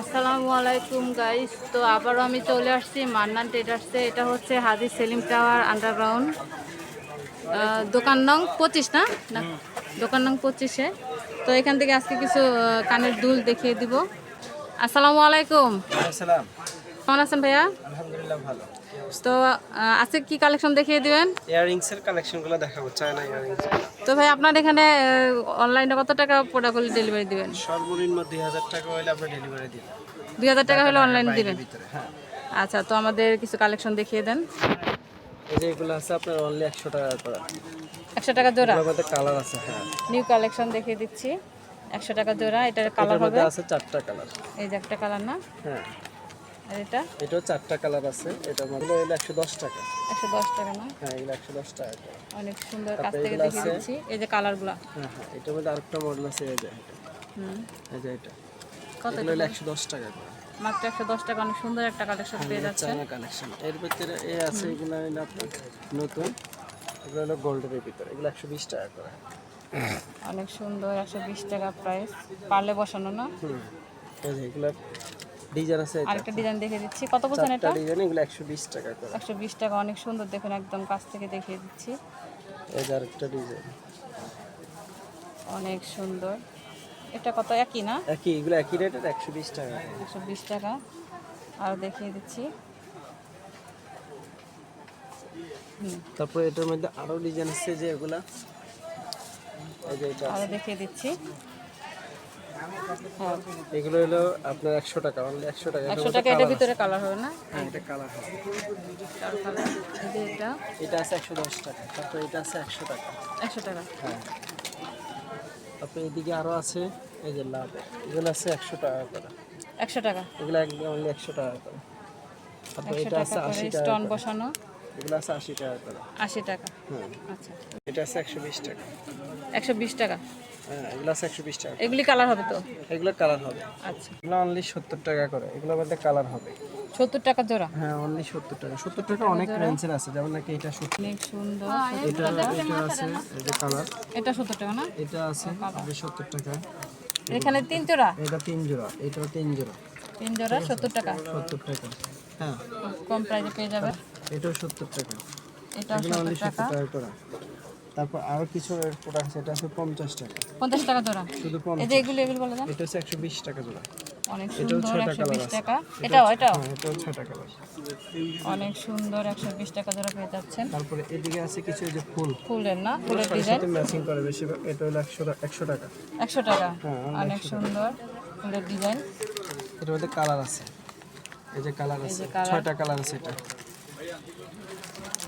আসসালামু আলাইকুম গাইস তো আবারও আমি চলে আসছি মান্নান ট্রেডার্সে এটা হচ্ছে হাজি সেলিম টাওয়ার আন্ডারগ্রাউন্ড দোকান নং পঁচিশ না? না দোকান নং পঁচিশে তো এখান থেকে আজকে কিছু কানের দুল দেখিয়ে দিব। আসসালামু আলাইকুম। কেমন আছেন ভাইয়া? আলহামদুলিল্লাহ ভালো। তো আজকে কি কালেকশন দেখিয়ে দিবেন? ইয়াররিংস এর কালেকশনগুলো দেখাবো চায়না ইয়াররিংস তো ভাই আপনার এখানে অনলাইনে কত টাকা প্রোডাক্ট ডেলিভারি দিবেন? সর্বনিম্ন দুই হাজার টাকা হলে আমরা ডেলিভারি দুই। হাজার টাকা হলে অনলাইনে দিবেন? হ্যাঁ। আচ্ছা তো আমাদের কিছু কালেকশন দেখিয়ে দেন। এই যে এগুলো আছে আপনার অনলি একশো টাকা করা। একশো টাকা জোড়া? এগুলোর মধ্যে কালার আছে হ্যাঁ। নিউ কালেকশন দেখিয়ে দিচ্ছি। একশো টাকা জোড়া এটার কালার হবে। আছে চারটা কালার এই যে একটা কালার না? হ্যাঁ। আর এটা? এটাও চারটা কালার আছে। এটা মধ্যে হলো একশো দশ টাকা। একশো দশ টাকা না? হ্যাঁ এগুলো একশো দশ টাকা। অনেক সুন্দর কাছ থেকে দিচ্ছি। এই যে কালারগুলা। হ্যাঁ হ্যাঁ এটার মধ্যে আরেকটা মডেল আছে এই যে এটা। হুম। এই যে এটা। কত এগুলো একশো দশ টাকা করে। মাত্র একশো দশ টাকা অনেক সুন্দর একটা কালেকশন পেয়ে যাচ্ছে কালেকশন এর ভিতরে এ আছে এগুলো আপনার নতুন। এগুলো হলো গোল্ডের ভিতরে। এগুলো একশো বিশ টাকা করে। অনেক সুন্দর একশো বিশ টাকা প্রাইস পারলে বসানো না? এগুলো ডিজাইন আছে আরেকটা ডিজাইন দেখিয়ে দিচ্ছি। কত বলছেন এটা? ডিজাইন এগুলো একশো বিশ টাকা করে। একশো বিশ টাকা অনেক সুন্দর দেখুন একদম কাছ থেকে দেখিয়ে দিচ্ছি। এই যে আরেকটা ডিজাইন। অনেক সুন্দর। এটা কত? একই না? একই এগুলো একই রেটের একশো বিশ টাকা। করে। একশো বিশ টাকা। আর দেখিয়ে দিচ্ছি। তারপরে এটার মধ্যে আরও ডিজাইন আছে যে এগুলা। আরও দেখিয়ে দিচ্ছি। এগুলো হলো আপনার একশো টাকা অনলি একশো টাকা। একশো টাকা এটার ভিতরে কালার হবে না? হ্যাঁ এটা কালার হবে। এটা? এটা আছে একশো দশ টাকা তারপরে এটা আছে একশো টাকা। একশো টাকা। হ্যাঁ। তারপরে এদিকে আরও আছে এই যে লাভ এগুলো আছে একশো টাকা করে। একশো টাকা। এগুলো একদম অনলি একশো টাকা করে। তারপরে এটা আছে আশি টাকা স্টোন বসানো। এগুলো আছে আশি টাকা করে। আশি টাকা। হুম আচ্ছা। এটা আছে একশো বিশ টাকা। একশো বিশ টাকা। হ্যাঁ এগুলো আছে একশো বিশ টাকা এগুলি কালার হবে তো? এগুলো কালার হবে। আচ্ছা। এগুলো অনলি সত্তর টাকা করে। মধ্যে কালার হবে। সত্তর টাকা জোড়া? হ্যাঁ অনলি সত্তর টাকা। সত্তর টাকা অনেক রেঞ্জের আছে যেমন নাকি এটা সত্তর অনেক সুন্দর। এটা এটা আছে এই কালার এটা সত্তর টাকা না? এটা আছে সত্তর টাকা। এখানে তিন জোড়া? এটা তিন জোড়া। এটাও তিন জোড়া। তিন জোড়া সত্তর টাকা? সত্তর টাকা। হ্যাঁ। কম প্রাইসে পেয়ে যাবে। এটাও সত্তর টাকা। টাকা। টাকা তারপর আরও কিছু প্রোডাক্ট সেটা আছে পঞ্চাশ টাকা। পঞ্চাশ টাকা জোড়া। শুধু এই যে এগুলো এগুলো বলে দেন এটা হচ্ছে একশো বিশ টাকা জোড়া। অনেক সুন্দর ছয়টা একশো কালার বিশ আছে। টাকা। এটাও এটাও হ্যাঁ এটাও ছয়টা কালার অনেক সুন্দর একশো বিশ টাকা জোড়া পেয়ে যাচ্ছেন। তারপরে এদিকে আছে কিছু এই যে ফুল। ফুলের না ফুলের ডিজাইন ম্যাচিং করে বেশিরভাগ এটা হলো একশো একশো টাকা। একশো টাকা। হ্যাঁ অনেক সুন্দর ফুলের ডিজাইন এটার মধ্যে কালার আছে। এই যে কালার আছে যে colour। কালার আছে এটা।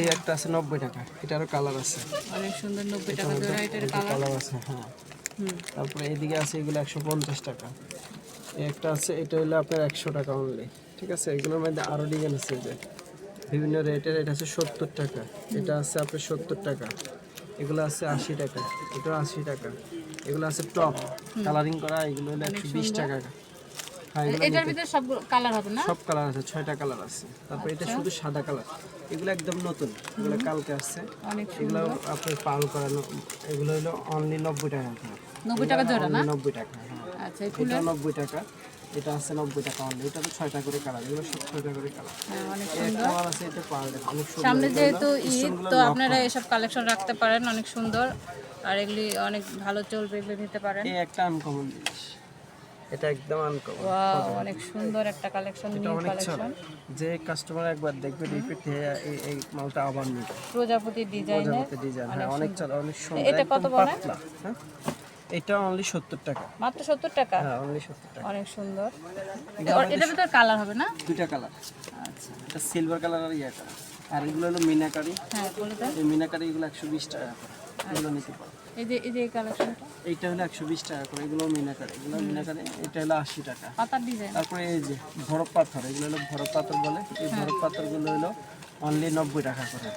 এই একটা আছে নব্বই টাকা। এটারও কালার আছে। অনেক সুন্দর নব্বই টাকা জোড়া এটার কালার আছে হ্যাঁ। তারপরে এইদিকে আছে এগুলো একশো পঞ্চাশ টাকা। এই একটা আছে এটা হলো আপনার একশো টাকা অনলি ঠিক আছে? এগুলোর মধ্যে আরও ডিজাইন আছে যে। বিভিন্ন রেটের এটা আছে সত্তর টাকা। এটা আছে আপনার সত্তর টাকা। এগুলো আছে আশি টাকা। এটা আশি টাকা। এগুলো আছে টপ কালারিং করা এগুলো হলো একশো বিশ টাকা। হ্যাঁ এটার ভিতরে সব কালার হবে না? সব কালার আছে ছয়টা কালার আছে। তারপর এটা শুধু সাদা কালার এগুলো একদম নতুন এগুলো কালকে আসছে। এগুলো আপনার পাল করানো এগুলো হলো অনলি নব্বই টাকা নব্বই টাকা জোড়া না? নব্বই টাকা হ্যাঁ। আচ্ছা এটা নব্বই টাকা এটা আছে নব্বই টাকা অনলি এটা তো ছয়টা করে কালার এগুলো সব ছয়টা করে কালার হ্যাঁ, আছে এটা পাওয়া সুন্দর। সামনে যেহেতু ঈদ তো আপনারা এসব কালেকশন রাখতে পারেন অনেক সুন্দর। আর এগুলি অনেক ভালো চলবে এগুলি নিতে পারেন। এই একটা আনকমন জিনিস। এটা একদম আনকমন অনেক সুন্দর একটা কালেকশন নিউ কালেকশন যে কাস্টমার একবার দেখবে রিপিট এই এই মালটা আবার নিবে। প্রজাপতি ডিজাইনের প্রজাপতি ডিজাইন হ্যাঁ অনেক চলে অনেক সুন্দর এটা কত? পাতলা হ্যাঁ? এটা অনলি সত্তর টাকা। মাত্র সত্তর টাকা? হ্যাঁ অনলি সত্তর টাকা। অনেক সুন্দর। এটার ভিতরে কালার হবে না? দুইটা কালার আচ্ছা। এটা সিলভার কালার আর ইয়া কালার আর এগুলো হলো মিনাকারি। হ্যাঁ বলে দেন এই মিনাকারি এগুলো একশো বিশ টাকা এগুলো নিতে পারো। এই যে এই যে কালেকশনটা? এইটা হলো একশো বিশ টাকা করে এগুলো মিনাকারি এগুলো মিনাকারি এটা হলো আশি টাকা। পাতার ডিজাইন তারপরে এই যে ভরব পাথর এগুলো হলো ভরব পাথর বলে এই ভরব পাথরগুলো হলো অনলি নব্বই টাকা করে।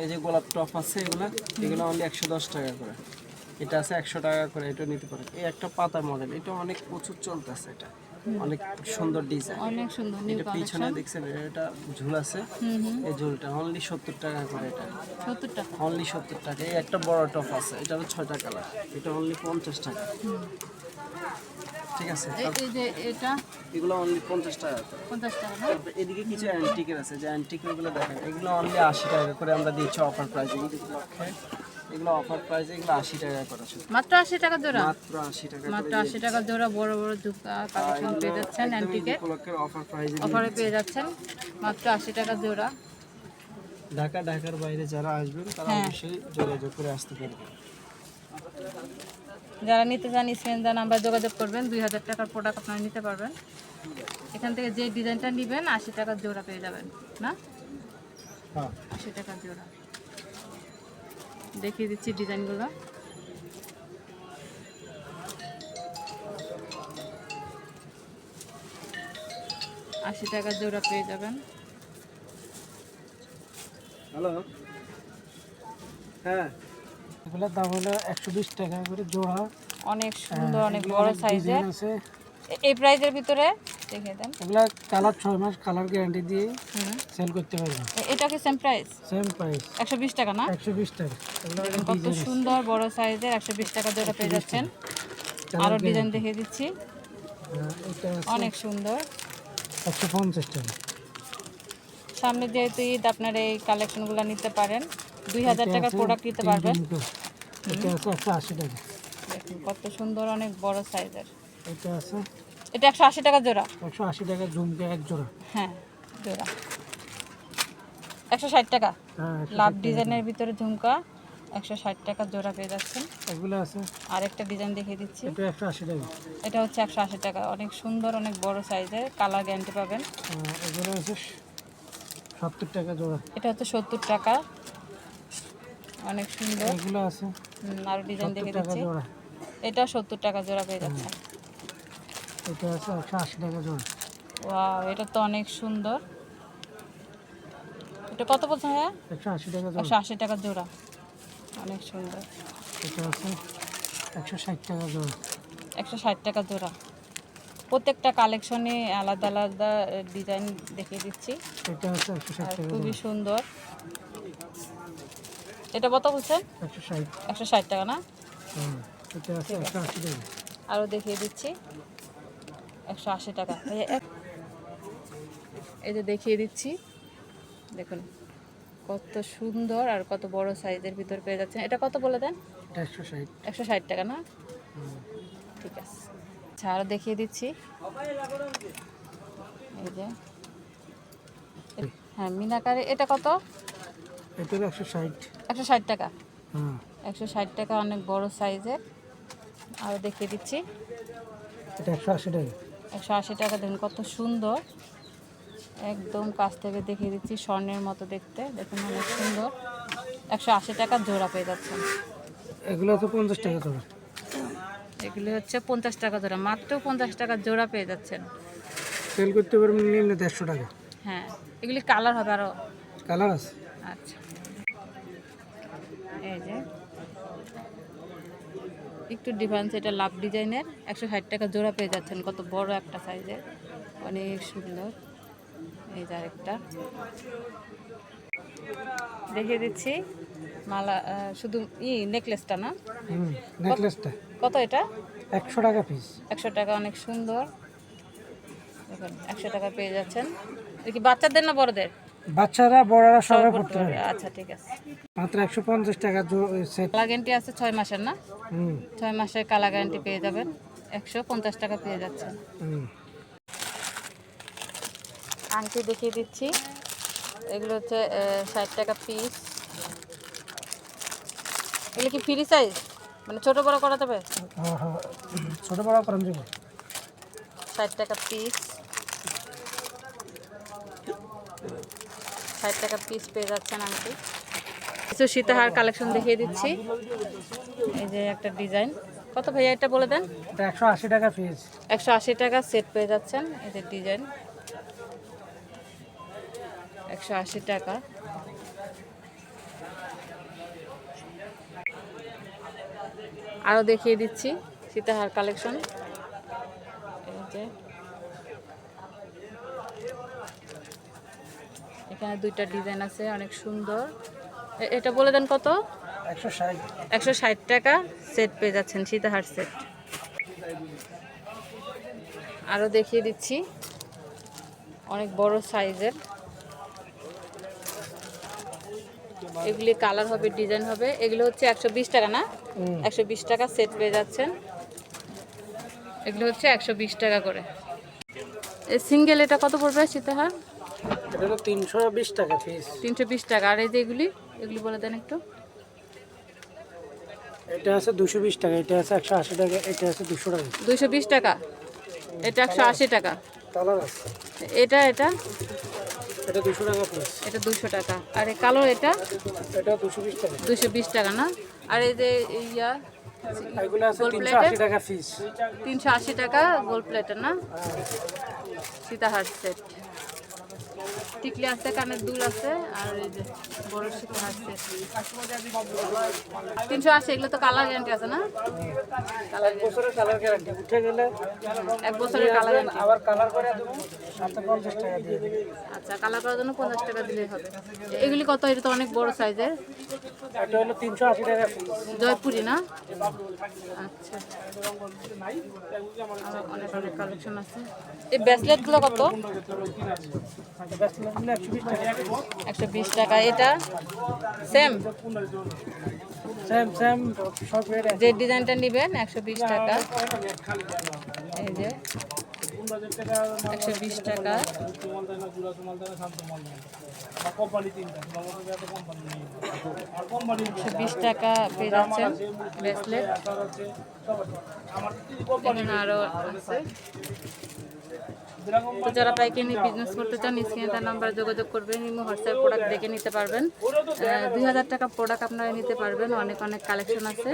এই যে গোলাপ টপ আছে এগুলো এগুলো অনলি একশো দশ টাকা করে। এটা আছে একশো টাকা করে এটা নিতে পারেন এই একটা পাতা মডেল এটা অনেক প্রচুর চলতেছে এটা। অনেক সুন্দর ডিজাইন অনেক সুন্দর নিউ পিছনে দেখছেন এটা ঝুল আছে। এই ঝুলটা অনলি সত্তর টাকা করে এটা। সত্তর টাকা। অনলি সত্তর টাকা। এই একটা বড় টপ আছে এটা হলো ছয়টা কালার এটা অনলি পঞ্চাশ টাকা। ঠিক আছে? এই- যে এটা? এগুলো অনলি পঞ্চাশ টাকা করে। পঞ্চাশ টাকা না এদিকে কিছু অ্যান্টিকের আছে যে অ্যান্টিকেরগুলো দেখেন। এগুলো অনলি আশি টাকা করে আমরা দিচ্ছি অফার প্রাইসে এগুলো অফার প্রাইসে এগুলো আশি টাকা করে মাত্র আশি টাকা জোড়া? মাত্র আশি টাকা মাত্র আশি টাকা জোড়া বড় বড় জুতা কালেকশন পেয়ে যাচ্ছেন উপলক্ষের অফার প্রাইসে অফারে পেয়ে যাচ্ছেন। মাত্র আশি টাকা জোড়া। ঢাকা ঢাকার বাইরে যারা আসবেন তারা হ্যাঁ। অবশ্যই যোগাযোগ করে আসতে পারবেন। যারা নিতে চান স্ক্রিন দেন আমরা যোগাযোগ করবেন। দুই হাজার টাকার প্রোডাক্ট আপনারা নিতে পারবেন। এখান থেকে যে ডিজাইনটা নেবেন আশি টাকার জোড়া পেয়ে যাবেন। না? হ্যাঁ। আশি টাকার জোড়া। দেখিয়ে দিচ্ছি ডিজাইনগুলো। আশি টাকার জোড়া পেয়ে যাবেন। হ্যালো? হ্যাঁ। এগুলোর দাম হলো একশো বিশ টাকা করে জোড়া। অনেক সুন্দর অনেক বড় সাইজের। এই প্রাইজের ভিতরে দেখিয়ে দেন। এগুলা কালার ছয় মাস কালার গ্যারান্টি দিয়ে সেল করতে পারবেন। এটা কি সেম প্রাইস সেম প্রাইস একশো বিশ টাকা না? একশো বিশ টাকা। কত সুন্দর বড় সাইজের বিশ টাকা জোড়া পেয়ে যাচ্ছেন। আরও ডিজাইন দেখিয়ে দিচ্ছি। অনেক সুন্দর। একশো পঞ্চাশ টাকা। সামনে যেহেতু ঈদ আপনার এই কালেকশনগুলো নিতে পারেন। দুই হাজার টাকার প্রোডাক্ট নিতে পারবেন। এটা আছে একশো আশি টাকা। কত সুন্দর অনেক বড় সাইজের এটা আছে এটা একশো আশি টাকা জোড়া। একশো আশি টাকা ঝুমকে এক জোড়া। হ্যাঁ জোড়া। একশো ষাট টাকা। হ্যাঁ লাভ ডিজাইনের ভিতরে ঝুমকা একশো ষাট টাকা জোড়া পেয়ে যাচ্ছেন। এগুলো আছে। আর একটা ডিজাইন দেখিয়ে দিচ্ছি। এটা একশো আশি টাকা। এটা হচ্ছে একশো আশি টাকা। অনেক সুন্দর অনেক বড় সাইজের কালার গ্যারান্টি পাবেন। এগুলো আছে সত্তর টাকা জোড়া। এটা হচ্ছে সত্তর টাকা। অনেক সুন্দর। এগুলো আছে হুম, আরও ডিজাইন দেখে দিচ্ছি। এটা সত্তর টাকা জোড়া পেয়ে যাচ্ছে। এটা আছে একশো আশি টাকা জোড়া। ওয়াও এটা তো অনেক সুন্দর। এটা কত বলছেন হ্যাঁ একশো আশি টাকা একশো আশি টাকা জোড়া। অনেক সুন্দর। এটা আছে একশো ষাট টাকা জোড়া। একশো ষাট টাকা জোড়া। প্রত্যেকটা কালেকশনে আলাদা আলাদা ডিজাইন দেখিয়ে দিচ্ছি। এটা আছে একশো ষাট টাকা খুবই সুন্দর। এটা কত বলছেন? একশো ষাট। একশো ষাট টাকা না? হুম, এটা আছে। একশো আশি টাকা। আরও দেখিয়ে দিচ্ছি। একশো আশি টাকা। এই যে দেখিয়ে দিচ্ছি। দেখুন কত সুন্দর আর কত বড় সাইজের ভিতর পেয়ে যাচ্ছেন। এটা কত বলে দেন? একশো ষাট। একশো ষাট টাকা না? ঠিক আছে। আচ্ছা আরও দেখিয়ে দিচ্ছি। এই যে। হ্যাঁ মিনাকারে এটা কত? এটা একশো ষাট। একশো ষাট টাকা। হ্যাঁ। একশো ষাট টাকা অনেক বড় সাইজের। আরও দেখিয়ে দিচ্ছি। এটা একশো আশি টাকা। একশো আশি টাকা দেখুন কত সুন্দর। একদম কাছ থেকে দেখিয়ে দিচ্ছি স্বর্ণের মতো দেখতে। দেখুন অনেক সুন্দর। একশো আশি টাকা জোড়া পেয়ে যাচ্ছেন। এগুলো তো পঞ্চাশ টাকা জোড়া। এগুলি হচ্ছে পঞ্চাশ টাকা জোড়া মাত্র পঞ্চাশ টাকা জোড়া পেয়ে যাচ্ছেন। সেল করতে পারবেন নিম্ন দেড়শো টাকা। হ্যাঁ এগুলি কালার হবে আরও কালার আছে। আচ্ছা এই যে একটু ডিফারেন্স এটা লাভ ডিজাইনের একশো ষাট টাকা জোড়া পেয়ে যাচ্ছেন কত বড় একটা সাইজের অনেক সুন্দর। এই যে আরেকটা। দেখিয়ে দিচ্ছি মালা শুধু ই নেকলেসটা না? নেকলেসটা কত এটা? একশো টাকা পিস একশো টাকা অনেক সুন্দর। দেখুন একশো টাকা পেয়ে যাচ্ছেন। এটা কি বাচ্চাদের না বড়দের? বাচ্চারা বড়রা সবাই পড়তে পারে। আচ্ছা ঠিক আছে। মাত্র একশো পঞ্চাশ টাকা সেট কালা গ্যারান্টি আছে ছয় মাসের না? হুম। ছয় মাসের কালা গ্যারান্টি পেয়ে যাবেন। একশো পঞ্চাশ টাকা পেয়ে যাচ্ছেন। হুম। আংটি দেখিয়ে দিচ্ছি। এগুলো হচ্ছে ষাট টাকা পিস এগুলো কি ফ্রি সাইজ মানে ছোট বড় করা যাবে হ্যাঁ হ্যাঁ। ছোটো বড় করেন যাব। ষাট টাকা পিস ষাট টাকা পিস পেয়ে যাচ্ছেন আংটি কিছু সীতাহার কালেকশন দেখিয়ে দিচ্ছি। এই যে একটা ডিজাইন কত ভাইয়া এটা বলে দেন? একশো আশি টাকা পিস একশো আশি টাকা সেট পেয়ে যাচ্ছেন এই যে ডিজাইন একশো আশি টাকা। আরও দেখিয়ে দিচ্ছি সীতাহার কালেকশন এই যে এখানে দুইটা ডিজাইন আছে অনেক সুন্দর। এটা বলে দেন কত? একশো ষাট। টাকা। সেট পেয়ে যাচ্ছেন সীতাহার সেট। আরও দেখিয়ে দিচ্ছি। অনেক বড় সাইজের। এগুলি কালার হবে ডিজাইন হবে। এগুলো হচ্ছে একশো বিশ টাকা না? একশো বিশ টাকা সেট পেয়ে যাচ্ছেন। এগুলো হচ্ছে একশো বিশ টাকা করে। সিঙ্গেল এটা কত পড়বে সীতাহার? এটা হলো তিনশো বিশ টাকা পিস তিনশো বিশ টাকা। আর এই যে এগুলি এগুলি বলে দেন একটু। এটা আছে দুশো বিশ টাকা এটা আছে একশো আশি টাকা এটা আছে দুশো টাকা। দুইশো বিশ টাকা। এটা একশো আশি টাকা। কালার আছে। এটা এটা? এটা দুশো টাকা পিস এটা দুশো টাকা। আর এই কালো এটা? এটা দুশো বিশ টাকা। দুশো বিশ টাকা না? আর এই যে ইয়া এগুলো আছে তিনশো আশি টাকা পিস তিনশো আশি টাকা গোল্ড প্লেটের না? সীতাহার সেট টিকলি আছে কানের দুল আছে আর এই যে বড় সেট তিনশো আশি এগুলো তো কালার গ্যারান্টি আছে না? কালার বছরের কালার গ্যারান্টি উঠে গেলে এক বছরের কালার গ্যারান্টি আবার কালার করে দেবো পঞ্চাশ টাকা দিয়ে আচ্ছা কালার করার জন্য পঞ্চাশ টাকা দিলেই হবে। এগুলি কত? এটা তো অনেক বড় সাইজের এটা হলো তিনশো আশি টাকা জয়পুরি না? আচ্ছা। অনেক অনেক কালেকশন আছে। এই ব্রেসলেটগুলো কত? একশো বিশ টাকা। এটা? সেম যে ডিজাইনটা নেবেন একশো বিশ টাকা। এই যে একশো বিশ টাকা। একশো বিশ টাকা পেয়ে যাচ্ছেন ব্রেসলেট আরও আছে। তো যারা পাইকারি বিজনেস করতে চান, স্ক্রিনে তার নাম্বারে যোগাযোগ করবেন, ইমো হোয়াটসঅ্যাপ প্রোডাক্ট দেখে নিতে পারবেন। দুই হাজার টাকা প্রোডাক্ট আপনারা নিতে পারবেন, অনেক অনেক কালেকশন আছে।